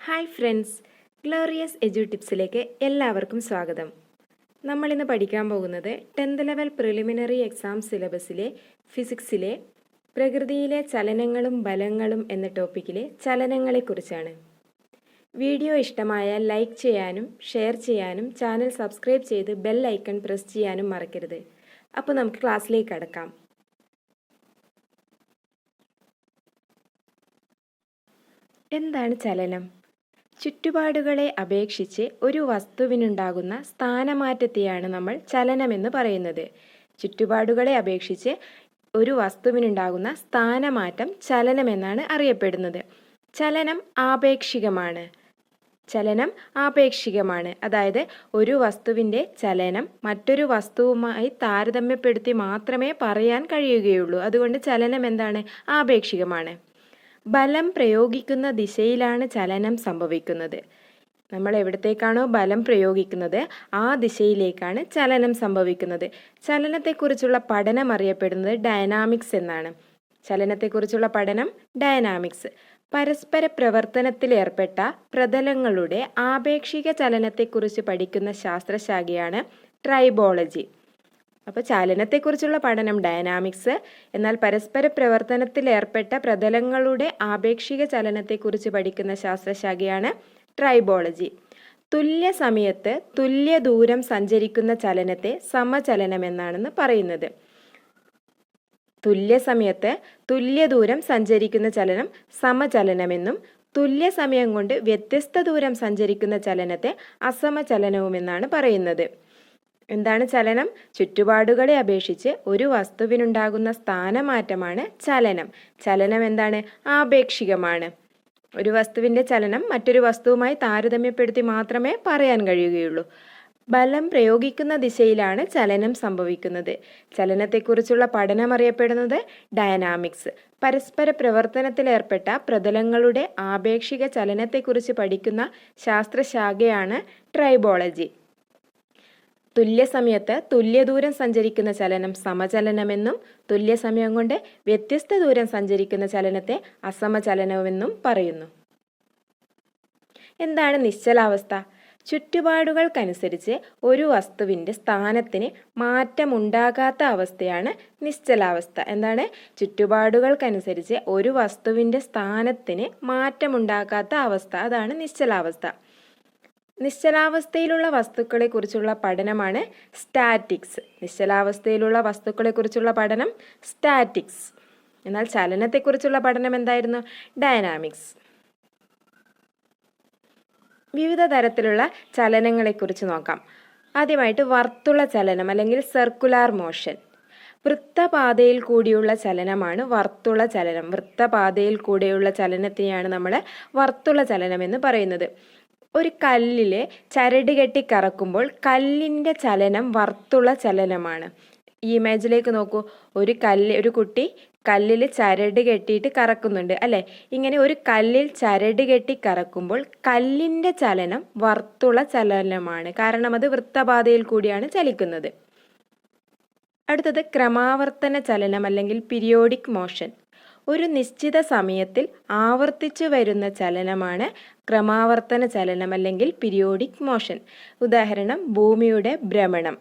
Hi friends glorious edu ടിപ്സിലേക്ക് എല്ലാവർക്കും സ്വാഗതം. നമ്മളിന്ന് പഠിക്കാൻ പോകുന്നത് ടെൻത്ത് ലെവൽ പ്രിലിമിനറി എക്സാം സിലബസിലെ ഫിസിക്സിലെ പ്രകൃതിയിലെ ചലനങ്ങളും ബലങ്ങളും എന്ന ടോപ്പിക്കിലെ ചലനങ്ങളെക്കുറിച്ചാണ്. വീഡിയോ ഇഷ്ടമായാൽ ലൈക്ക് ചെയ്യാനും ഷെയർ ചെയ്യാനും ചാനൽ സബ്സ്ക്രൈബ് ചെയ്ത് ബെൽ ഐക്കൺ പ്രസ് ചെയ്യാനും മറക്കരുത്. അപ്പോൾ നമുക്ക് ക്ലാസ്സിലേക്ക് അടക്കാം എന്താണ് ചലനം? ചുറ്റുപാടുകളെ അപേക്ഷിച്ച് ഒരു വസ്തുവിനുണ്ടാകുന്ന സ്ഥാനമാറ്റത്തെയാണ് നമ്മൾ ചലനമെന്ന് പറയുന്നത്. ചുറ്റുപാടുകളെ അപേക്ഷിച്ച് ഒരു വസ്തുവിനുണ്ടാകുന്ന സ്ഥാനമാറ്റം ചലനമെന്നാണ് അറിയപ്പെടുന്നത്. ചലനം ആപേക്ഷികമാണ്. ചലനം ആപേക്ഷികമാണ്. അതായത് ഒരു വസ്തുവിന്റെ ചലനം മറ്റൊരു വസ്തുവുമായി താരതമ്യപ്പെടുത്തി മാത്രമേ പറയാൻ കഴിയുകയുള്ളൂ. അതുകൊണ്ട് ചലനം എന്താണ്? ആപേക്ഷികമാണ്. ബലം പ്രയോഗിക്കുന്ന ദിശയിലാണ് ചലനം സംഭവിക്കുന്നത്. നമ്മൾ എവിടത്തേക്കാണോ ബലം പ്രയോഗിക്കുന്നത് ആ ദിശയിലേക്കാണ് ചലനം സംഭവിക്കുന്നത്. ചലനത്തെക്കുറിച്ചുള്ള പഠനം അറിയപ്പെടുന്നത് ഡയനാമിക്സ് എന്നാണ്. ചലനത്തെക്കുറിച്ചുള്ള പഠനം ഡയനാമിക്സ് പരസ്പര പ്രവർത്തനത്തിൽ ഏർപ്പെട്ട പ്രതലങ്ങളുടെ ആപേക്ഷിക ചലനത്തെക്കുറിച്ച് പഠിക്കുന്ന ശാസ്ത്രശാഖയാണ് ട്രൈബോളജി. അപ്പോൾ ചലനത്തെക്കുറിച്ചുള്ള പഠനം ഡയനാമിക്സ് എന്നാൽ പരസ്പര പ്രവർത്തനത്തിൽ ഏർപ്പെട്ട പ്രതലങ്ങളുടെ ആപേക്ഷിക ചലനത്തെക്കുറിച്ച് പഠിക്കുന്ന ശാസ്ത്രശാഖയാണ് ട്രൈബോളജി തുല്യ സമയത്ത് തുല്യ ദൂരം സഞ്ചരിക്കുന്ന ചലനത്തെ സമചലനം എന്നാണെന്ന് പറയുന്നത്. തുല്യ സമയത്ത് തുല്യ ദൂരം സഞ്ചരിക്കുന്ന ചലനം സമചലനമെന്നും തുല്യ സമയം കൊണ്ട് വ്യത്യസ്ത ദൂരം സഞ്ചരിക്കുന്ന ചലനത്തെ അസമചലനവുമെന്നാണ് പറയുന്നത്. എന്താണ് ചലനം? ചുറ്റുപാടുകളെ അപേക്ഷിച്ച് ഒരു വസ്തുവിനുണ്ടാകുന്ന സ്ഥാനമാറ്റമാണ് ചലനം. ചലനം എന്താണ്? ആപേക്ഷികമാണ്. ഒരു വസ്തുവിന്റെ ചലനം മറ്റൊരു വസ്തുവുമായി താരതമ്യപ്പെടുത്തി മാത്രമേ പറയാൻ കഴിയുകയുള്ളൂ. ബലം പ്രയോഗിക്കുന്ന ദിശയിലാണ് ചലനം സംഭവിക്കുന്നത്. ചലനത്തെക്കുറിച്ചുള്ള പഠനം അറിയപ്പെടുന്നത് ഡയനാമിക്സ്. പരസ്പര പ്രവർത്തനത്തിലേർപ്പെട്ട പ്രതലങ്ങളുടെ ആപേക്ഷിക ചലനത്തെക്കുറിച്ച് പഠിക്കുന്ന ശാസ്ത്രശാഖയാണ് ട്രൈബോളജി. തുല്യ തുല്യദൂരം തുല്യ ദൂരം സഞ്ചരിക്കുന്ന ചലനം സമചലനമെന്നും തുല്യസമയം കൊണ്ട് വ്യത്യസ്ത ദൂരം സഞ്ചരിക്കുന്ന ചലനത്തെ അസമചലനമെന്നും പറയുന്നു. എന്താണ് നിശ്ചലാവസ്ഥ? ചുറ്റുപാടുകൾക്കനുസരിച്ച് ഒരു വസ്തുവിന്റെ സ്ഥാനത്തിന് മാറ്റമുണ്ടാകാത്ത അവസ്ഥയാണ് നിശ്ചലാവസ്ഥ. എന്താണ്? ചുറ്റുപാടുകൾക്കനുസരിച്ച് ഒരു വസ്തുവിന്റെ സ്ഥാനത്തിന് മാറ്റമുണ്ടാകാത്ത അവസ്ഥ. അതാണ് നിശ്ചലാവസ്ഥ. നിശ്ചലാവസ്ഥയിലുള്ള വസ്തുക്കളെക്കുറിച്ചുള്ള പഠനമാണ് സ്റ്റാറ്റിക്സ്. നിശ്ചലാവസ്ഥയിലുള്ള വസ്തുക്കളെക്കുറിച്ചുള്ള പഠനം സ്റ്റാറ്റിക്സ്. എന്നാൽ ചലനത്തെക്കുറിച്ചുള്ള പഠനം എന്തായിരുന്നു? ഡയനാമിക്സ് വിവിധ തരത്തിലുള്ള ചലനങ്ങളെക്കുറിച്ച് നോക്കാം. ആദ്യമായിട്ട് വർത്തുള ചലനം അല്ലെങ്കിൽ സർക്കുലാർ മോഷൻ. വൃത്തപാതയിൽ കൂടിയുള്ള ചലനമാണ് വർത്തുള ചലനം. വൃത്തപാതയിൽ കൂടെയുള്ള ചലനത്തെയാണ് നമ്മൾ വർത്തുള ചലനം എന്ന് പറയുന്നത്. ഒരു കല്ലിലെ ചരട് കെട്ടി കറക്കുമ്പോൾ കല്ലിന്റെ ചലനം വർത്തുള ചലനമാണ്. ഈ ഇമേജിലേക്ക് നോക്കൂ. ഒരു കല്ല് ഒരു കുട്ടി കല്ലിൽ ചരട് കെട്ടിയിട്ട് കറക്കുന്നുണ്ട് അല്ലേ? ഇങ്ങനെ ഒരു കല്ലിൽ ചരട് കെട്ടി കറക്കുമ്പോൾ കല്ലിന്റെ ചലനം വർത്തുള ചലനമാണ്. കാരണം അത് വൃത്തപാതയിൽ കൂടിയാണ് ചലിക്കുന്നത്. അടുത്തത് ക്രമാവർത്തന ചലനം അല്ലെങ്കിൽ പിരിയോഡിക് മോഷൻ ഒരു നിശ്ചിത സമയത്തിൽ ആവർത്തിച്ചു വരുന്ന ചലനമാണ് ക്രമാവർത്തന ചലനം അല്ലെങ്കിൽ പിരിയോഡിക് മോഷൻ ഉദാഹരണം ഭൂമിയുടെ ഭ്രമണം.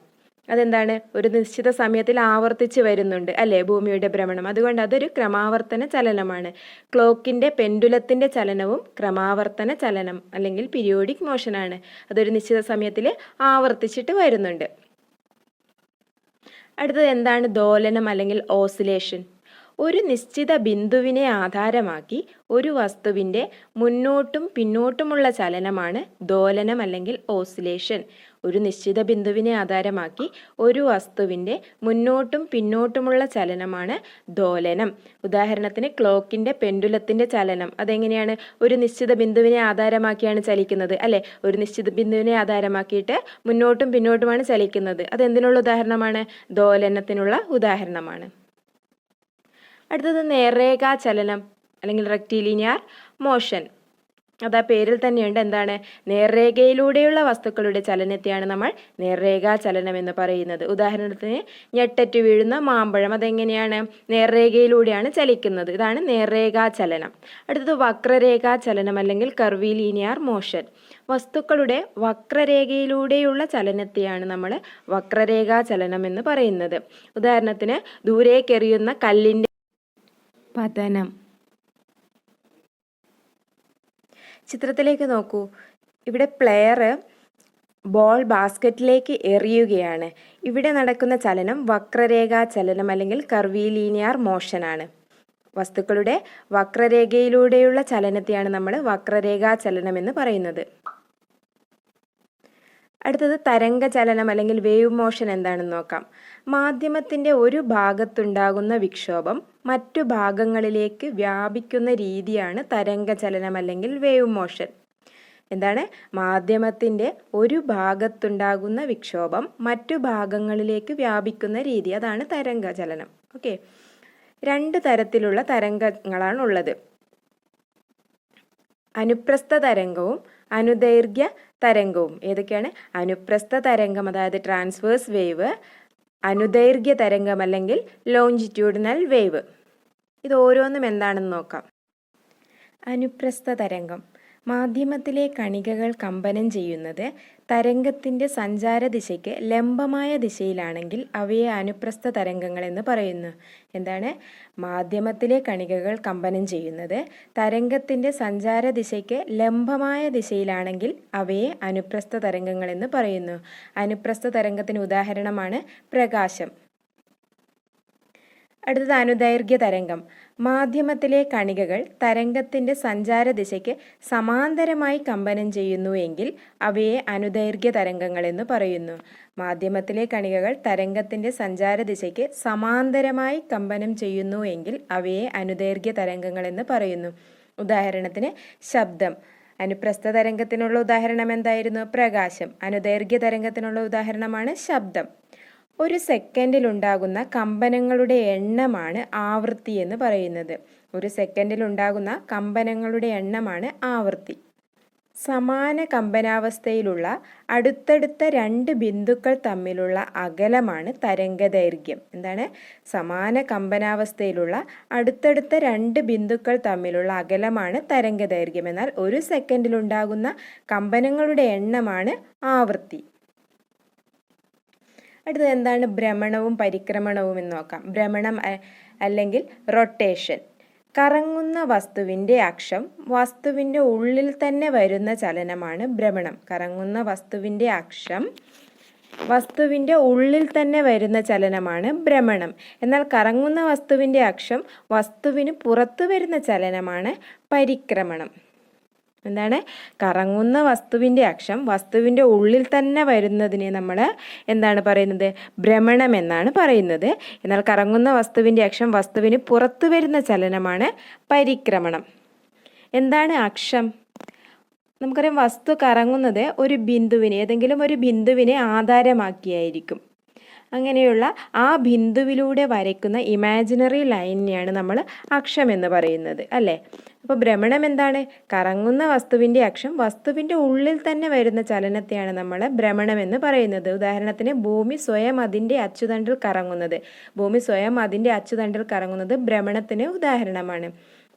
അതെന്താണ്? ഒരു നിശ്ചിത സമയത്തിൽ ആവർത്തിച്ച് വരുന്നുണ്ട് അല്ലേ? ഭൂമിയുടെ ഭ്രമണം. അതുകൊണ്ട് അതൊരു ക്രമാവർത്തന ചലനമാണ്. ക്ലോക്കിന്റെ പെൻഡുലത്തിന്റെ ചലനവും ക്രമാവർത്തന ചലനം അല്ലെങ്കിൽ പിരിയോഡിക് മോഷനാണ് അതൊരു നിശ്ചിത സമയത്തിൽ ആവർത്തിച്ചിട്ട് വരുന്നുണ്ട്. അടുത്തത് എന്താണ്? ദോലനം അല്ലെങ്കിൽ ഓസിലേഷൻ ഒരു നിശ്ചിത ബിന്ദുവിനെ ആധാരമാക്കി ഒരു വസ്തുവിന്റെ മുന്നോട്ടും പിന്നോട്ടുമുള്ള ചലനമാണ് ദോലനം അല്ലെങ്കിൽ ഓസിലേഷൻ. ഒരു നിശ്ചിത ബിന്ദുവിനെ ആധാരമാക്കി ഒരു വസ്തുവിന്റെ മുന്നോട്ടും പിന്നോട്ടുമുള്ള ചലനമാണ് ദോലനം. ഉദാഹരണത്തിന് ക്ലോക്കിന്റെ പെൻഡുലത്തിന്റെ ചലനം അതെങ്ങനെയാണ്? ഒരു നിശ്ചിത ബിന്ദുവിനെ ആധാരമാക്കിയാണ് ചലിക്കുന്നത് അല്ലെ? ഒരു നിശ്ചിത ബിന്ദുവിനെ ആധാരമാക്കിയിട്ട് മുന്നോട്ടും പിന്നോട്ടുമാണ് ചലിക്കുന്നത്. അതെന്തിനുള്ള ഉദാഹരണമാണ്? ദോലനത്തിനുള്ള ഉദാഹരണമാണ്. അടുത്തത് നേർരേഖാ ചലനം അല്ലെങ്കിൽ റെക്ടിലിനിയർ മോഷൻ അത് ആ പേരിൽ തന്നെയുണ്ട്. എന്താണ്? നേർരേഖയിലൂടെയുള്ള വസ്തുക്കളുടെ ചലനത്തെയാണ് നമ്മൾ നേർരേഖാ ചലനം എന്ന് പറയുന്നത്. ഉദാഹരണത്തിന് ഞെട്ടറ്റ് വീഴുന്ന മാമ്പഴം അതെങ്ങനെയാണ്? നേർരേഖയിലൂടെയാണ് ചലിക്കുന്നത്. ഇതാണ് നേർരേഖാ ചലനം. അടുത്തത് വക്രരേഖാ ചലനം അല്ലെങ്കിൽ കർവി ലീനിയർ മോഷൻ വസ്തുക്കളുടെ വക്രരേഖയിലൂടെയുള്ള ചലനത്തെയാണ് നമ്മൾ വക്രരേഖാ ചലനം എന്ന് പറയുന്നത്. ഉദാഹരണത്തിന് ദൂരേക്കെറിയുന്ന കല്ലിന്റെ പതനം. ചിത്രത്തിലേക്ക് നോക്കൂ. ഇവിടെ പ്ലെയർ ബോൾ ബാസ്ക്കറ്റിലേക്ക് എറിയുകയാണ്. ഇവിടെ നടക്കുന്ന ചലനം വക്രരേഖാ ചലനം അല്ലെങ്കിൽ കർവി ലീനിയർ മോഷനാണ് വസ്തുക്കളുടെ വക്രരേഖയിലൂടെയുള്ള ചലനത്തെയാണ് നമ്മൾ വക്രരേഖാ ചലനം എന്ന് പറയുന്നത്. അടുത്തത് തരംഗചലനം അല്ലെങ്കിൽ വേവ് മോഷൻ എന്താണെന്ന് നോക്കാം. മാധ്യമത്തിന്റെ ഒരു ഭാഗത്തുണ്ടാകുന്ന വിക്ഷോഭം മറ്റു ഭാഗങ്ങളിലേക്ക് വ്യാപിക്കുന്ന രീതിയാണ് തരംഗചലനം അല്ലെങ്കിൽ വേവ് മോഷൻ എന്താണ്? മാധ്യമത്തിന്റെ ഒരു ഭാഗത്തുണ്ടാകുന്ന വിക്ഷോഭം മറ്റു ഭാഗങ്ങളിലേക്ക് വ്യാപിക്കുന്ന രീതി അതാണ് തരംഗചലനം. ഓക്കെ രണ്ട് തരത്തിലുള്ള തരംഗങ്ങളാണുള്ളത് അനുപ്രസ്ഥ തരംഗവും അനുദൈർഘ്യ തരംഗവും. ഏതൊക്കെയാണ്? അനുപ്രസ്ഥ തരംഗം അതായത് ട്രാൻസ്വേഴ്സ് വേവ് അനുദൈർഘ്യ തരംഗം അല്ലെങ്കിൽ ലോഞ്ചിറ്റ്യൂഡിനൽ വേവ് ഇത് ഓരോന്നും എന്താണെന്ന് നോക്കാം. അനുപ്രസ്ഥ തരംഗം. മാധ്യമത്തിലെ കണികകൾ കമ്പനം ചെയ്യുന്നത് തരംഗത്തിന്റെ സഞ്ചാര ദിശയ്ക്ക് ലംബമായ ദിശയിലാണെങ്കിൽ അവയെ അനുപ്രസ്ഥ തരംഗങ്ങൾ എന്ന് പറയുന്നു. എന്താണ്? മാധ്യമത്തിലെ കണികകൾ കമ്പനം ചെയ്യുന്നത് തരംഗത്തിന്റെ സഞ്ചാര ദിശയ്ക്ക് ലംബമായ ദിശയിലാണെങ്കിൽ അവയെ അനുപ്രസ്ഥ തരംഗങ്ങൾ എന്ന് പറയുന്നു. അനുപ്രസ്ഥ തരംഗത്തിന് ഉദാഹരണമാണ് പ്രകാശം. അടുത്തത് അനുദൈർഘ്യ തരംഗം. മാധ്യമത്തിലെ കണികകൾ തരംഗത്തിന്റെ സഞ്ചാര ദിശയ്ക്ക് സമാന്തരമായി കമ്പനം ചെയ്യുന്നു എങ്കിൽ അവയെ അനുദൈർഘ്യ തരംഗങ്ങൾ എന്ന് പറയുന്നു. മാധ്യമത്തിലെ കണികകൾ തരംഗത്തിന്റെ സഞ്ചാര ദിശയ്ക്ക് സമാന്തരമായി കമ്പനം ചെയ്യുന്നു എങ്കിൽ അവയെ അനുദൈർഘ്യ തരംഗങ്ങൾ എന്ന് പറയുന്നു. ഉദാഹരണത്തിന് ശബ്ദം. അനുപ്രസ്ഥ തരംഗത്തിനുള്ള ഉദാഹരണം എന്തായിരുന്നു? പ്രകാശം. അനുദൈർഘ്യ തരംഗത്തിനുള്ള ഉദാഹരണമാണ് ശബ്ദം. ഒരു സെക്കൻഡിലുണ്ടാകുന്ന കമ്പനങ്ങളുടെ എണ്ണമാണ് ആവൃത്തി എന്ന് പറയുന്നത്. ഒരു സെക്കൻഡിലുണ്ടാകുന്ന കമ്പനങ്ങളുടെ എണ്ണമാണ് ആവൃത്തി. സമാന കമ്പനാവസ്ഥയിലുള്ള അടുത്തടുത്ത രണ്ട് ബിന്ദുക്കൾ തമ്മിലുള്ള അകലമാണ് തരംഗദൈർഘ്യം. എന്താണ്? സമാന കമ്പനാവസ്ഥയിലുള്ള അടുത്തടുത്ത രണ്ട് ബിന്ദുക്കൾ തമ്മിലുള്ള അകലമാണ് തരംഗദൈർഘ്യം. എന്നാൽ ഒരു സെക്കൻഡിലുണ്ടാകുന്ന കമ്പനങ്ങളുടെ എണ്ണമാണ് ആവൃത്തി. അടുത്തത് എന്താണ് ഭ്രമണവും പരിക്രമണവും എന്ന് നോക്കാം. ഭ്രമണം അല്ലെങ്കിൽ റൊട്ടേഷൻ കറങ്ങുന്ന വസ്തുവിന്റെ അക്ഷം വസ്തുവിന്റെ ഉള്ളിൽ തന്നെ വരുന്ന ചലനമാണ് ഭ്രമണം. കറങ്ങുന്ന വസ്തുവിന്റെ അക്ഷം വസ്തുവിന്റെ ഉള്ളിൽ തന്നെ വരുന്ന ചലനമാണ് ഭ്രമണം. എന്നാൽ കറങ്ങുന്ന വസ്തുവിന്റെ അക്ഷം വസ്തുവിന് പുറത്തു വരുന്ന ചലനമാണ് പരിക്രമണം. എന്താണ്? കറങ്ങുന്ന വസ്തുവിന്റെ അക്ഷം വസ്തുവിന്റെ ഉള്ളിൽ തന്നെ വരുന്നതിനെ നമ്മൾ എന്താണ് പറയുന്നത്? ഭ്രമണം എന്നാണ് പറയുന്നത്. എന്നാൽ കറങ്ങുന്ന വസ്തുവിന്റെ അക്ഷം വസ്തുവിന് പുറത്തു വരുന്ന ചലനമാണ് പരിക്രമണം. എന്താണ് അക്ഷം? നമുക്കറിയാം വസ്തു കറങ്ങുന്നത് ഒരു ബിന്ദുവിനെ ഏതെങ്കിലും ഒരു ബിന്ദുവിനെ ആധാരമാക്കിയായിരിക്കും. അങ്ങനെയുള്ള ആ ബിന്ദുവിലൂടെ വരയ്ക്കുന്ന ഇമാജിനറി ലൈനിനെയാണ് നമ്മൾ അക്ഷം എന്ന് പറയുന്നത് അല്ലേ? അപ്പോൾ ഭ്രമണം എന്താണ്? കറങ്ങുന്ന വസ്തുവിന്റെ അക്ഷം വസ്തുവിന്റെ ഉള്ളിൽ തന്നെ വരുന്ന ചലനത്തെയാണ് നമ്മൾ ഭ്രമണം എന്ന് പറയുന്നത്. ഉദാഹരണത്തിന് ഭൂമി സ്വയം അതിന്റെ അച്ചുതണ്ടിൽ കറങ്ങുന്നത്. ഭൂമി സ്വയം അതിന്റെ അച്ചുതണ്ടിൽ കറങ്ങുന്നത് ഭ്രമണത്തിന് ഉദാഹരണമാണ്.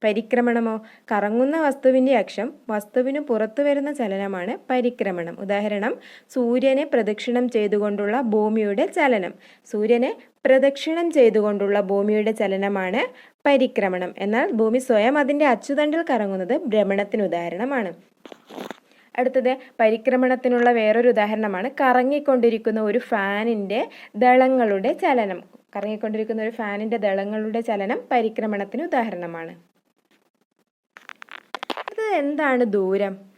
പരിക്രമണമോ? കറങ്ങുന്ന വസ്തുവിന്റെ അക്ഷം വസ്തുവിന് പുറത്തു വരുന്ന ചലനമാണ് പരിക്രമണം. ഉദാഹരണം സൂര്യനെ പ്രദക്ഷിണം ചെയ്തുകൊണ്ടുള്ള ഭൂമിയുടെ ചലനം. സൂര്യനെ പ്രദക്ഷിണം ചെയ്തുകൊണ്ടുള്ള ഭൂമിയുടെ ചലനമാണ് പരിക്രമണം. എന്നാൽ ഭൂമി സ്വയം അതിന്റെ അച്ചുതണ്ടിൽ കറങ്ങുന്നത് ഭ്രമണത്തിന് ഉദാഹരണമാണ്. അടുത്തത് പരിക്രമണത്തിനുള്ള വേറൊരു ഉദാഹരണമാണ് കറങ്ങിക്കൊണ്ടിരിക്കുന്ന ഒരു ഫാനിന്റെ ദളങ്ങളുടെ ചലനം. കറങ്ങിക്കൊണ്ടിരിക്കുന്ന ഒരു ഫാനിന്റെ ദളങ്ങളുടെ ചലനം പരിക്രമണത്തിന് ഉദാഹരണമാണ്. അത് എന്താണ് ദൂരം?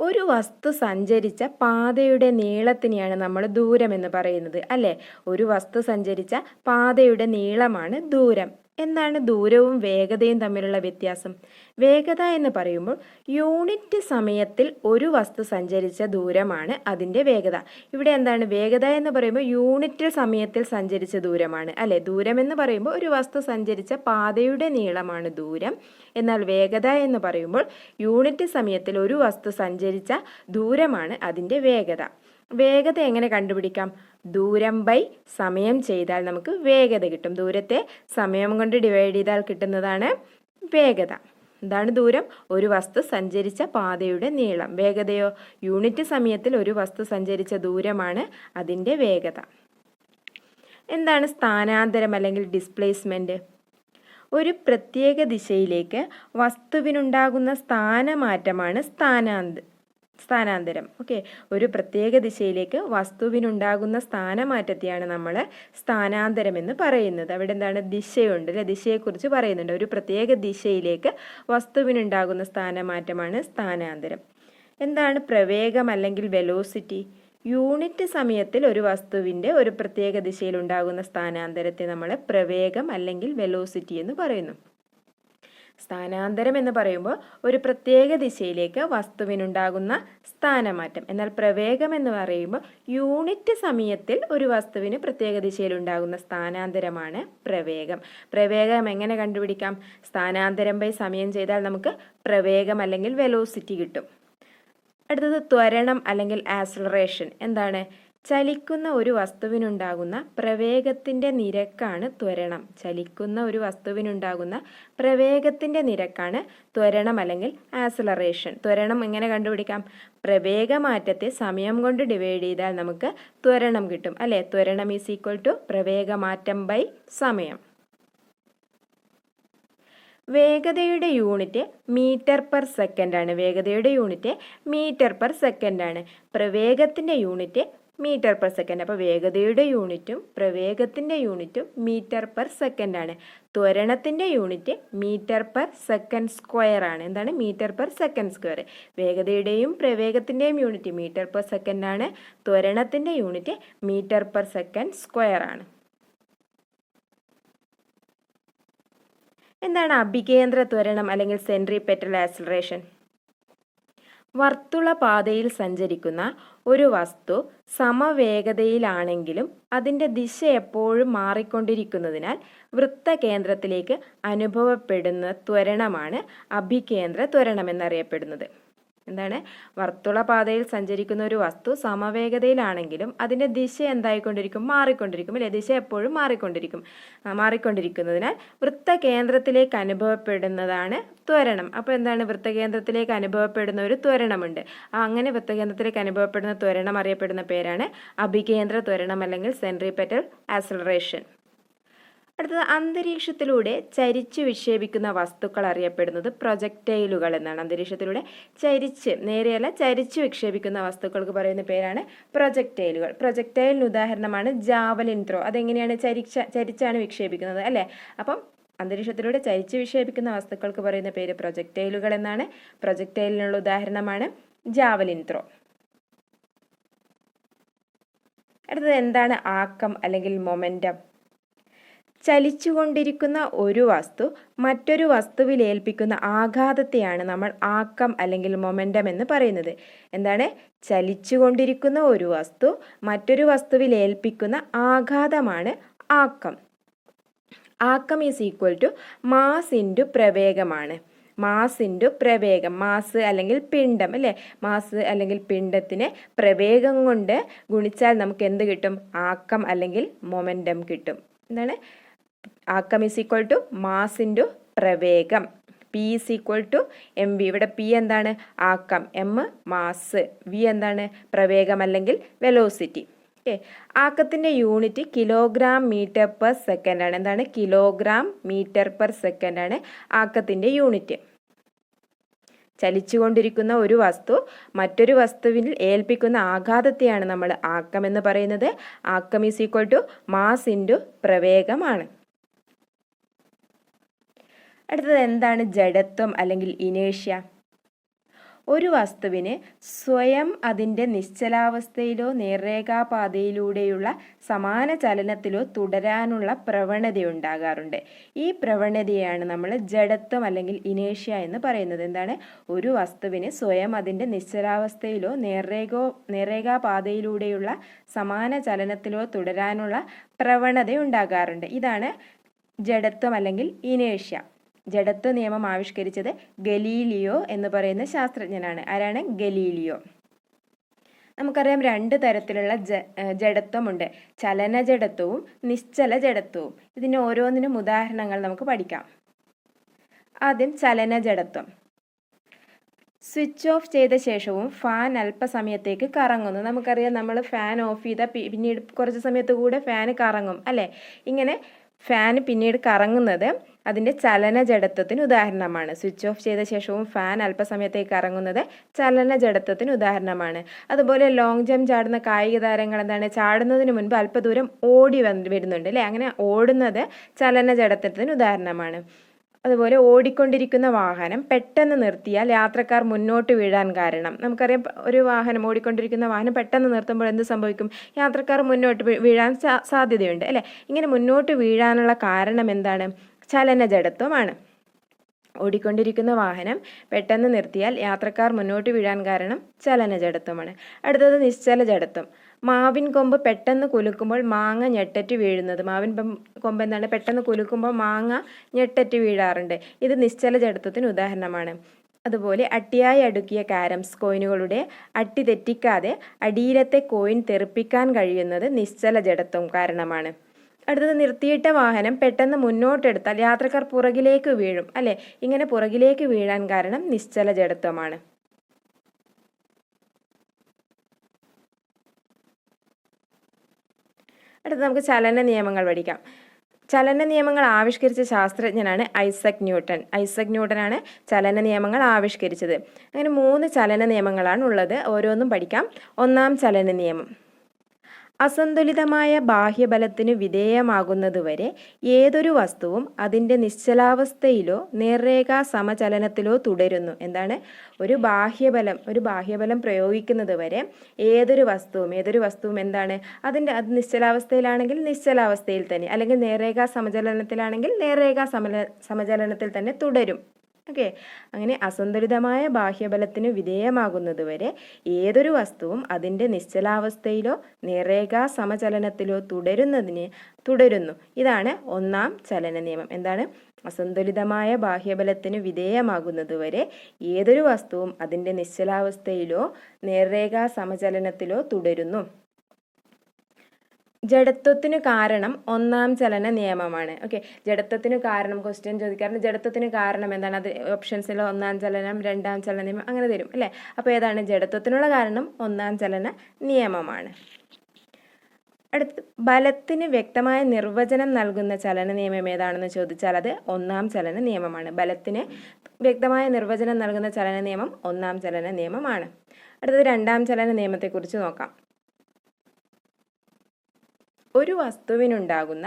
ഒരു വസ്തു സഞ്ചരിച്ച പാതയുടെ നീളത്തിനെയാണ് നമ്മൾ ദൂരം എന്ന് പറയുന്നത് അല്ലേ? ഒരു വസ്തു സഞ്ചരിച്ച പാതയുടെ നീളമാണ് ദൂരം. എന്താണ് ദൂരവും വേഗതയും തമ്മിലുള്ള വ്യത്യാസം. വേഗത എന്ന് പറയുമ്പോൾ യൂണിറ്റ് സമയത്തിൽ ഒരു വസ്തു സഞ്ചരിച്ച ദൂരമാണ് അതിന്റെ വേഗത. ഇവിടെ എന്താണ്? വേഗത എന്ന് പറയുമ്പോൾ യൂണിറ്റ് സമയത്തിൽ സഞ്ചരിച്ച ദൂരമാണ്. അല്ലെ? ദൂരം എന്ന് പറയുമ്പോൾ ഒരു വസ്തു സഞ്ചരിച്ച പാതയുടെ നീളമാണ് ദൂരം. എന്നാൽ വേഗത എന്ന് പറയുമ്പോൾ യൂണിറ്റ് സമയത്തിൽ ഒരു വസ്തു സഞ്ചരിച്ച ദൂരമാണ് അതിന്റെ വേഗത. വേഗത എങ്ങനെ കണ്ടുപിടിക്കാം? ദൂരം ബൈ സമയം ചെയ്താൽ നമുക്ക് വേഗത കിട്ടും. ദൂരത്തെ സമയം കൊണ്ട് ഡിവൈഡ് ചെയ്താൽ കിട്ടുന്നതാണ് വേഗത. എന്താണ് ദൂരം? ഒരു വസ്തു സഞ്ചരിച്ച പാതയുടെ നീളം. വേഗതയോ? യൂണിറ്റ് സമയത്തിൽ ഒരു വസ്തു സഞ്ചരിച്ച ദൂരമാണ് അതിന്റെ വേഗത. എന്താണ് സ്ഥാനാന്തരം അല്ലെങ്കിൽ ഡിസ്പ്ലേസ്മെന്റ് ഒരു പ്രത്യേക ദിശയിലേക്ക് വസ്തുവിനുണ്ടാകുന്ന സ്ഥാനമാറ്റമാണ് സ്ഥാനാന്ത സ്ഥാനാന്തരം. ഓക്കെ. ഒരു പ്രത്യേക ദിശയിലേക്ക് വസ്തുവിനുണ്ടാകുന്ന സ്ഥാനമാറ്റത്തെയാണ് നമ്മൾ സ്ഥാനാന്തരം എന്ന് പറയുന്നത്. അവിടെ എന്താണ്? ദിശയുണ്ട് അല്ലെ? ദിശയെക്കുറിച്ച് പറയുന്നുണ്ട്. ഒരു പ്രത്യേക ദിശയിലേക്ക് വസ്തുവിനുണ്ടാകുന്ന സ്ഥാനമാറ്റമാണ് സ്ഥാനാന്തരം. എന്താണ് പ്രവേഗം അല്ലെങ്കിൽ വെലോസിറ്റി യൂണിറ്റ് സമയത്തിൽ ഒരു വസ്തുവിന്റെ ഒരു പ്രത്യേക ദിശയിൽ ഉണ്ടാകുന്ന സ്ഥാനാന്തരത്തെ നമ്മൾ പ്രവേഗം അല്ലെങ്കിൽ വെലോസിറ്റി എന്ന് പറയുന്നു. സ്ഥാനാന്തരം എന്ന് പറയുമ്പോൾ ഒരു പ്രത്യേക ദിശയിലേക്ക് വസ്തുവിനുണ്ടാകുന്ന സ്ഥാനമാറ്റം. എന്നാൽ പ്രവേഗം എന്ന് പറയുമ്പോൾ യൂണിറ്റ് സമയത്തിൽ ഒരു വസ്തുവിന് പ്രത്യേക ദിശയിൽ ഉണ്ടാകുന്ന സ്ഥാനാന്തരമാണ് പ്രവേഗം. പ്രവേഗം എങ്ങനെ കണ്ടുപിടിക്കാം? സ്ഥാനാന്തരം ബൈ സമയം ചെയ്താൽ നമുക്ക് പ്രവേഗം അല്ലെങ്കിൽ വെലോസിറ്റി കിട്ടും. അടുത്തത് ത്വരണം അല്ലെങ്കിൽ ആക്സലറേഷൻ എന്താണ്? ചലിക്കുന്ന ഒരു വസ്തുവിനുണ്ടാകുന്ന പ്രവേഗത്തിന്റെ നിരക്കാണ് ത്വരണം. ചലിക്കുന്ന ഒരു വസ്തുവിനുണ്ടാകുന്ന പ്രവേഗത്തിന്റെ നിരക്കാണ് ത്വരണം അല്ലെങ്കിൽ ആക്സലറേഷൻ ത്വരണം എങ്ങനെ കണ്ടുപിടിക്കാം? പ്രവേഗമാറ്റത്തെ സമയം കൊണ്ട് ഡിവൈഡ് ചെയ്താൽ നമുക്ക് ത്വരണം കിട്ടും. അല്ലേ? ത്വരണം ഈസ് ഈക്വൽ ടു പ്രവേഗമാറ്റം ബൈ സമയം. വേഗതയുടെ യൂണിറ്റ് മീറ്റർ പെർ സെക്കൻഡ് ആണ്. വേഗതയുടെ യൂണിറ്റ് മീറ്റർ പെർ സെക്കൻഡ് ആണ്. പ്രവേഗത്തിന്റെ യൂണിറ്റ് മീറ്റർ പെർ സെക്കൻഡ്. അപ്പോൾ വേഗതയുടെ യൂണിറ്റും പ്രവേഗത്തിന്റെ യൂണിറ്റും മീറ്റർ പെർ സെക്കൻഡ് ആണ്. ത്വരണത്തിന്റെ unit metre per second square ആണ്. എന്താണ്? Metre per second square. വേഗതയുടെയും പ്രവേഗത്തിന്റെയും യൂണിറ്റ് മീറ്റർ പെർ സെക്കൻഡ് ആണ്. ത്വരണത്തിന്റെ unit metre per second square ആണ്. എന്താണ് അഭികേന്ദ്ര ത്വരണം അല്ലെങ്കിൽ സെൻട്രി സെൻട്രിപെറ്റൽ ആക്സിലറേഷൻ? വർത്തുള പാതയിൽ സഞ്ചരിക്കുന്ന ഒരു വസ്തു സമവേഗതയിലാണെങ്കിലും അതിന്റെ ദിശ എപ്പോഴും മാറിക്കൊണ്ടിരിക്കുന്നതിനാൽ വൃത്തകേന്ദ്രത്തിലേക്ക് അനുഭവപ്പെടുന്ന ത്വരണമാണ് അഭികേന്ദ്ര ത്വരണം എന്നറിയപ്പെടുന്നത് എന്താണ്? വർത്തുള പാതയിൽ സഞ്ചരിക്കുന്ന ഒരു വസ്തു സമവേഗതയിലാണെങ്കിലും അതിന്റെ ദിശ എന്തായിക്കൊണ്ടിരിക്കും? മാറിക്കൊണ്ടിരിക്കും അല്ലെ? ദിശ എപ്പോഴും മാറിക്കൊണ്ടിരിക്കും. മാറിക്കൊണ്ടിരിക്കുന്നതിനാൽ വൃത്തകേന്ദ്രത്തിലേക്ക് അനുഭവപ്പെടുന്നതാണ് ത്വരണം. അപ്പോൾ എന്താണ്? വൃത്തകേന്ദ്രത്തിലേക്ക് അനുഭവപ്പെടുന്ന ഒരു ത്വരണമുണ്ട്. അങ്ങനെ വൃത്തകേന്ദ്രത്തിലേക്ക് അനുഭവപ്പെടുന്ന ത്വരണം അറിയപ്പെടുന്ന പേരാണ് അഭികേന്ദ്ര ത്വരണം അല്ലെങ്കിൽ സെൻട്രിപെറ്റൽ ആക്സലറേഷൻ. അടുത്തത് അന്തരീക്ഷത്തിലൂടെ ചരിച്ച് വിക്ഷേപിക്കുന്ന വസ്തുക്കൾ അറിയപ്പെടുന്നത് പ്രൊജക്റ്റൈലുകൾ എന്നാണ്. അന്തരീക്ഷത്തിലൂടെ ചരിച്ച് നേരെയല്ല ചരിച്ച് വിക്ഷേപിക്കുന്ന വസ്തുക്കൾക്ക് പറയുന്ന പേരാണ് പ്രൊജക്റ്റൈലുകൾ പ്രൊജക്റ്റൈലിന് ഉദാഹരണമാണ് ജാവലിൻ ത്രോ. അതെങ്ങനെയാണ് ചരിച്ച ചരിച്ചാണ് വിക്ഷേപിക്കുന്നത് അല്ലേ? അപ്പം അന്തരീക്ഷത്തിലൂടെ ചരിച്ച് വിക്ഷേപിക്കുന്ന വസ്തുക്കൾക്ക് പറയുന്ന പേര് പ്രൊജക്റ്റൈലുകൾ എന്നാണ്. പ്രൊജക്റ്റൈലിനുള്ള ഉദാഹരണമാണ് ജാവലിൻ ത്രോ. അടുത്തത് എന്താണ് ആക്കം അല്ലെങ്കിൽ മൊമെന്റം ചലിച്ചുകൊണ്ടിരിക്കുന്ന ഒരു വസ്തു മറ്റൊരു വസ്തുവിൽ ഏൽപ്പിക്കുന്ന ആഘാതത്തെയാണ് നമ്മൾ ആക്കം അല്ലെങ്കിൽ മൊമെന്റം എന്ന് പറയുന്നത്. എന്താണ്? ചലിച്ചുകൊണ്ടിരിക്കുന്ന ഒരു വസ്തു മറ്റൊരു വസ്തുവിൽ ഏൽപ്പിക്കുന്ന ആഘാതമാണ് ആക്കം. ആക്കം is equal to mass into പ്രവേഗമാണ്. Mass into പ്രവേഗം മാസ് അല്ലെങ്കിൽ പിണ്ഡം അല്ലേ? മാസ് അല്ലെങ്കിൽ പിണ്ടത്തിനെ പ്രവേഗം കൊണ്ട് ഗുണിച്ചാൽ നമുക്ക് എന്ത് കിട്ടും? ആക്കം അല്ലെങ്കിൽ മൊമെന്റം കിട്ടും. എന്താണ്? ആക്കം is equal to mass into പ്രവേഗം. P is equal to M V ഇവിടെ പി എന്താണ്? ആക്കം. എം മാസ് വി എന്താണ്? പ്രവേഗം അല്ലെങ്കിൽ velocity okay ആക്കത്തിന്റെ unit kilogram metre per second ആണ്. എന്താണ്? കിലോഗ്രാം മീറ്റർ പെർ സെക്കൻഡ് ആണ് ആക്കത്തിന്റെ യൂണിറ്റ് ചലിച്ചുകൊണ്ടിരിക്കുന്ന ഒരു വസ്തു മറ്റൊരു വസ്തുവിൽ ഏൽപ്പിക്കുന്ന ആഘാതത്തെയാണ് നമ്മൾ ആക്കം എന്ന് പറയുന്നത്. ആക്കം is equal to mass into പ്രവേഗമാണ് അടുത്തത് എന്താണ് ജഡത്വം അല്ലെങ്കിൽ ഇനേഷ്യ? ഒരു വസ്തുവിന് സ്വയം അതിന്റെ നിശ്ചലാവസ്ഥയിലോ നേർരേഖാപാതയിലൂടെയുള്ള സമാന ചലനത്തിലോ തുടരാനുള്ള പ്രവണത ഉണ്ടാകാറുണ്ട്. ഈ പ്രവണതയാണ് നമ്മൾ ജഡത്വം അല്ലെങ്കിൽ ഇനേഷ്യ എന്ന് പറയുന്നത്. എന്താണ്? ഒരു വസ്തുവിന് സ്വയം അതിന്റെ നിശ്ചലാവസ്ഥയിലോ നേർരേഖോ നേർരേഖാപാതയിലൂടെയുള്ള സമാന ചലനത്തിലോ തുടരാനുള്ള പ്രവണത ഉണ്ടാകാറുണ്ട്. ഇതാണ് ജഡത്വം അല്ലെങ്കിൽ ഇനേഷ്യ. ജഡത്വ നിയമം ആവിഷ്കരിച്ചത് ഗലീലിയോ എന്ന് പറയുന്ന ശാസ്ത്രജ്ഞനാണ്. ആരാണ്? ഗലീലിയോ. നമുക്കറിയാം രണ്ട് തരത്തിലുള്ള ജ ജഡത്വമുണ്ട്. ചലന ജഡത്വവും നിശ്ചല ജഡത്വവും ഇതിന് ഓരോന്നിനും ഉദാഹരണങ്ങൾ നമുക്ക് പഠിക്കാം. ആദ്യം ചലന ജഡത്വം സ്വിച്ച് ഓഫ് ചെയ്ത ശേഷവും ഫാൻ അല്പസമയത്തേക്ക് കറങ്ങുന്നു. നമുക്കറിയാം നമ്മൾ ഫാൻ ഓഫ് ചെയ്താൽ പിന്നീട് കുറച്ച് സമയത്ത് കൂടെ ഫാൻ കറങ്ങും അല്ലേ? ഇങ്ങനെ ഫാൻ പിന്നീട് കറങ്ങുന്നത് അതിന്റെ ചലന ജഡത്വത്തിന് ഉദാഹരണമാണ്. സ്വിച്ച് ഓഫ് ചെയ്ത ശേഷവും ഫാൻ അല്പസമയത്തേക്ക് കറങ്ങുന്നത് ചലന ജഡത്വത്തിന് ഉദാഹരണമാണ്. അതുപോലെ ലോങ് ജമ്പ് ചാടുന്ന കായിക താരങ്ങൾ എന്താണ്? ചാടുന്നതിന് മുൻപ് അല്പദൂരം ഓടി വരുന്നുണ്ട് അല്ലേ? അങ്ങനെ ഓടുന്നത് ചലന ജഡത്വത്തിന് ഉദാഹരണമാണ്. അതുപോലെ ഓടിക്കൊണ്ടിരിക്കുന്ന വാഹനം പെട്ടെന്ന് നിർത്തിയാൽ യാത്രക്കാർ മുന്നോട്ട് വീഴാൻ കാരണം. നമുക്കറിയാം ഒരു വാഹനം ഓടിക്കൊണ്ടിരിക്കുന്ന വാഹനം പെട്ടെന്ന് നിർത്തുമ്പോൾ എന്ത് സംഭവിക്കും? യാത്രക്കാർ മുന്നോട്ട് വീഴാൻ സാധ്യതയുണ്ട് അല്ലേ? ഇങ്ങനെ മുന്നോട്ട് വീഴാനുള്ള കാരണം എന്താണ്? ചലന ജഡത്വമാണ് ഓടിക്കൊണ്ടിരിക്കുന്ന വാഹനം പെട്ടെന്ന് നിർത്തിയാൽ യാത്രക്കാർ മുന്നോട്ട് വീഴാൻ കാരണം ചലന ജഡത്വമാണ് അടുത്തത് നിശ്ചല ജഡത്വം മാവിൻ കൊമ്പ് പെട്ടെന്ന് കുലുക്കുമ്പോൾ മാങ്ങ ഞെട്ടറ്റ് വീഴുന്നത്. മാവിൻ കൊമ്പ് എന്താണ്? പെട്ടെന്ന് കുലുക്കുമ്പോൾ മാങ്ങ ഞെട്ടറ്റ് വീഴാറുണ്ട്. ഇത് നിശ്ചല ജഡത്വത്തിന് ഉദാഹരണമാണ്. അതുപോലെ അട്ടിയായി അടുക്കിയ കാരംസ് കോയിനുകളുടെ അട്ടി തെറ്റിക്കാതെ അടിയിലത്തെ കോയിൻ തെറിപ്പിക്കാൻ കഴിയുന്നത് നിശ്ചല ജഡത്വം കാരണമാണ്. അടുത്തത് നിർത്തിയിട്ട വാഹനം പെട്ടെന്ന് മുന്നോട്ടെടുത്താൽ യാത്രക്കാർ പുറകിലേക്ക് വീഴും അല്ലെ? ഇങ്ങനെ പുറകിലേക്ക് വീഴാൻ കാരണം നിശ്ചല ജഡത്വമാണ്. അടുത്ത് നമുക്ക് ചലന നിയമങ്ങൾ പഠിക്കാം. ചലന നിയമങ്ങൾ ആവിഷ്കരിച്ച ശാസ്ത്രജ്ഞനാണ് ഐസക് ന്യൂട്ടൺ. ഐസക് ന്യൂട്ടനാണ് ചലന നിയമങ്ങൾ ആവിഷ്കരിച്ചത്. അങ്ങനെ മൂന്ന് ചലന നിയമങ്ങളാണ് ഉള്ളത്. ഓരോന്നും പഠിക്കാം. ഒന്നാം ചലന നിയമം. അസന്തുലിതമായ ബാഹ്യബലത്തിന് വിധേയമാകുന്നതുവരെ ഏതൊരു വസ്തുവും അതിന്റെ നിശ്ചലാവസ്ഥയിലോ നേർരേഖാ സമചലനത്തിലോ തുടരുന്നു. എന്താണ്? ഒരു ബാഹ്യബലം ഒരു ബാഹ്യബലം പ്രയോഗിക്കുന്നത് വരെ ഏതൊരു വസ്തുവും ഏതൊരു വസ്തുവും എന്താണ്? അതിന്റെ അത് നിശ്ചലാവസ്ഥയിലാണെങ്കിൽ നിശ്ചലാവസ്ഥയിൽ തന്നെ അല്ലെങ്കിൽ നേർരേഖാ സമചലനത്തിലാണെങ്കിൽ നേർരേഖാ സമല സമചലനത്തിൽ തന്നെ തുടരും. ഓക്കെ. അങ്ങനെ അസന്തുലിതമായ ബാഹ്യബലത്തിന് വിധേയമാകുന്നതുവരെ ഏതൊരു വസ്തുവും അതിന്റെ നിശ്ചലാവസ്ഥയിലോ നിറേഖാ സമചലനത്തിലോ തുടരുന്നതിന് തുടരുന്നു. ഇതാണ് ഒന്നാം ചലന നിയമം. എന്താണ്? അസന്തുലിതമായ ബാഹ്യബലത്തിന് വിധേയമാകുന്നതുവരെ ഏതൊരു വസ്തുവും അതിന്റെ നിശ്ചലാവസ്ഥയിലോ നേർരേഖാ സമചലനത്തിലോ തുടരുന്നു. ജഡത്വത്തിന് കാരണം ഒന്നാം ചലന നിയമമാണ്. ഓക്കെ ജഡത്വത്തിന് കാരണം ക്വസ്റ്റ്യൻ ചോദിക്കാറുണ്ട്. ജഡത്വത്തിന് കാരണം എന്താണ്? അത് ഓപ്ഷൻസിൽ ഒന്നാം ചലനം രണ്ടാം ചലന നിയമം അങ്ങനെ തരും അല്ലേ? അപ്പോൾ ഏതാണ്? ജഡത്വത്തിനുള്ള കാരണം ഒന്നാം ചലന നിയമമാണ്. അടുത്ത് ബലത്തിന് വ്യക്തമായ നിർവചനം നൽകുന്ന ചലന നിയമം ഏതാണെന്ന് ചോദിച്ചാൽ അത് ഒന്നാം ചലന നിയമമാണ്. ബലത്തിന് വ്യക്തമായ നിർവചനം നൽകുന്ന ചലന നിയമം ഒന്നാം ചലന നിയമമാണ്. അടുത്തത് രണ്ടാം ചലന നിയമത്തെക്കുറിച്ച് നോക്കാം. ഒരു വസ്തുവിനുണ്ടാകുന്ന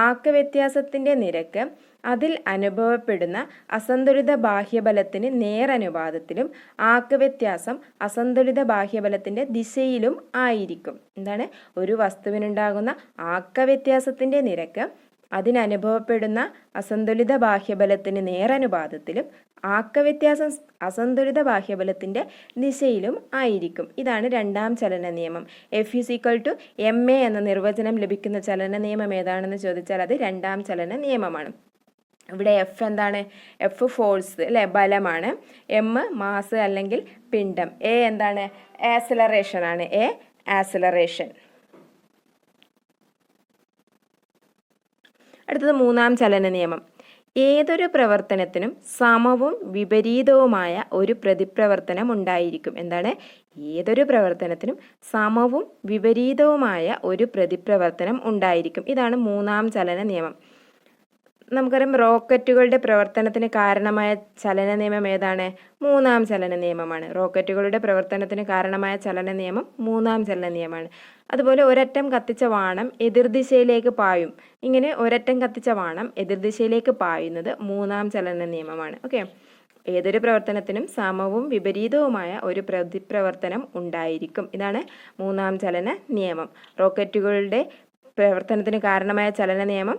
ആക്കവ്യത്യാസത്തിന്റെ നിരക്ക് അതിൽ അനുഭവപ്പെടുന്ന അസന്തുലിത ബാഹ്യബലത്തിന് നേരനുപാതത്തിലും ആക്കവ്യത്യാസം അസന്തുലിത ബാഹ്യബലത്തിന്റെ ദിശയിലും ആയിരിക്കും. എന്താണ്? ഒരു വസ്തുവിനുണ്ടാകുന്ന ആക്കവ്യത്യാസത്തിന്റെ നിരക്ക് അതിനനുഭവപ്പെടുന്ന അസന്തുലിത ബാഹ്യബലത്തിന് നേരനുപാതത്തിലും ആക്കവ്യത്യാസം അസന്തുലിത ബാഹ്യബലത്തിന്റെ ദിശയിലും ആയിരിക്കും. ഇതാണ് രണ്ടാം ചലന നിയമം. F is equal to M A എന്ന നിർവചനം ലഭിക്കുന്ന ചലന നിയമം ഏതാണെന്ന് ചോദിച്ചാൽ അത് രണ്ടാം ചലന നിയമമാണ്. ഇവിടെ എഫ് എന്താണ്? എഫ് ഫോഴ്സ് അല്ലെ? ബലമാണ്. എം മാസ് അല്ലെങ്കിൽ പിണ്ഡം. എ എന്താണ്? ആസിലറേഷൻ ആണ്. എ ആസിലറേഷൻ അടുത്തത് മൂന്നാം ചലന നിയമം. ഏതൊരു പ്രവർത്തനത്തിനും സമവും വിപരീതവുമായ ഒരു പ്രതിപ്രവർത്തനം ഉണ്ടായിരിക്കും. എന്താണ്? ഏതൊരു പ്രവർത്തനത്തിനും സമവും വിപരീതവുമായ ഒരു പ്രതിപ്രവർത്തനം ഉണ്ടായിരിക്കും. ഇതാണ് മൂന്നാം ചലന നിയമം. നമുക്കറിയാം റോക്കറ്റുകളുടെ പ്രവർത്തനത്തിന് കാരണമായ ചലന നിയമം ഏതാണ്? മൂന്നാം ചലന നിയമമാണ്. റോക്കറ്റുകളുടെ പ്രവർത്തനത്തിന് കാരണമായ ചലന നിയമം മൂന്നാം ചലന നിയമമാണ്. അതുപോലെ ഒരറ്റം കത്തിച്ച വാണം എതിർദിശയിലേക്ക് പായും. ഇങ്ങനെ ഒരറ്റം കത്തിച്ച വാണം എതിർദിശയിലേക്ക് പായുന്നത് മൂന്നാം ചലന നിയമമാണ്. ഓക്കെ ഏതൊരു പ്രവർത്തനത്തിനും സമവും വിപരീതവുമായ ഒരു പ്രതിപ്രവർത്തനം ഉണ്ടായിരിക്കും. ഇതാണ് മൂന്നാം ചലന നിയമം. റോക്കറ്റുകളുടെ പ്രവർത്തനത്തിന് കാരണമായ ചലന നിയമം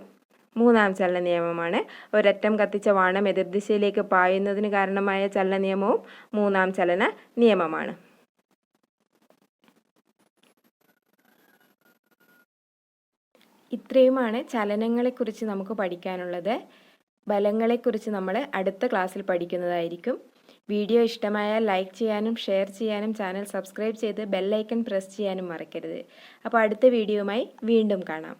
മൂന്നാം ചലന നിയമമാണ് ഒരറ്റം കത്തിച്ച വാണം എതിർദിശയിലേക്ക് പായുന്നതിന് കാരണമായ ചലന നിയമവും മൂന്നാം ചലന നിയമമാണ്. ഇത്രയുമാണ് ചലനങ്ങളെക്കുറിച്ച് നമുക്ക് പഠിക്കാനുള്ളത്. ബലങ്ങളെക്കുറിച്ച് നമ്മൾ അടുത്ത ക്ലാസ്സിൽ പഠിക്കുന്നതായിരിക്കും. വീഡിയോ ഇഷ്ടമായാൽ ലൈക്ക് ചെയ്യാനും ഷെയർ ചെയ്യാനും ചാനൽ സബ്സ്ക്രൈബ് ചെയ്ത് ബെല്ലൈക്കൺ പ്രസ് ചെയ്യാനും മറക്കരുത്. അപ്പോൾ അടുത്ത വീഡിയോയുമായി വീണ്ടും കാണാം.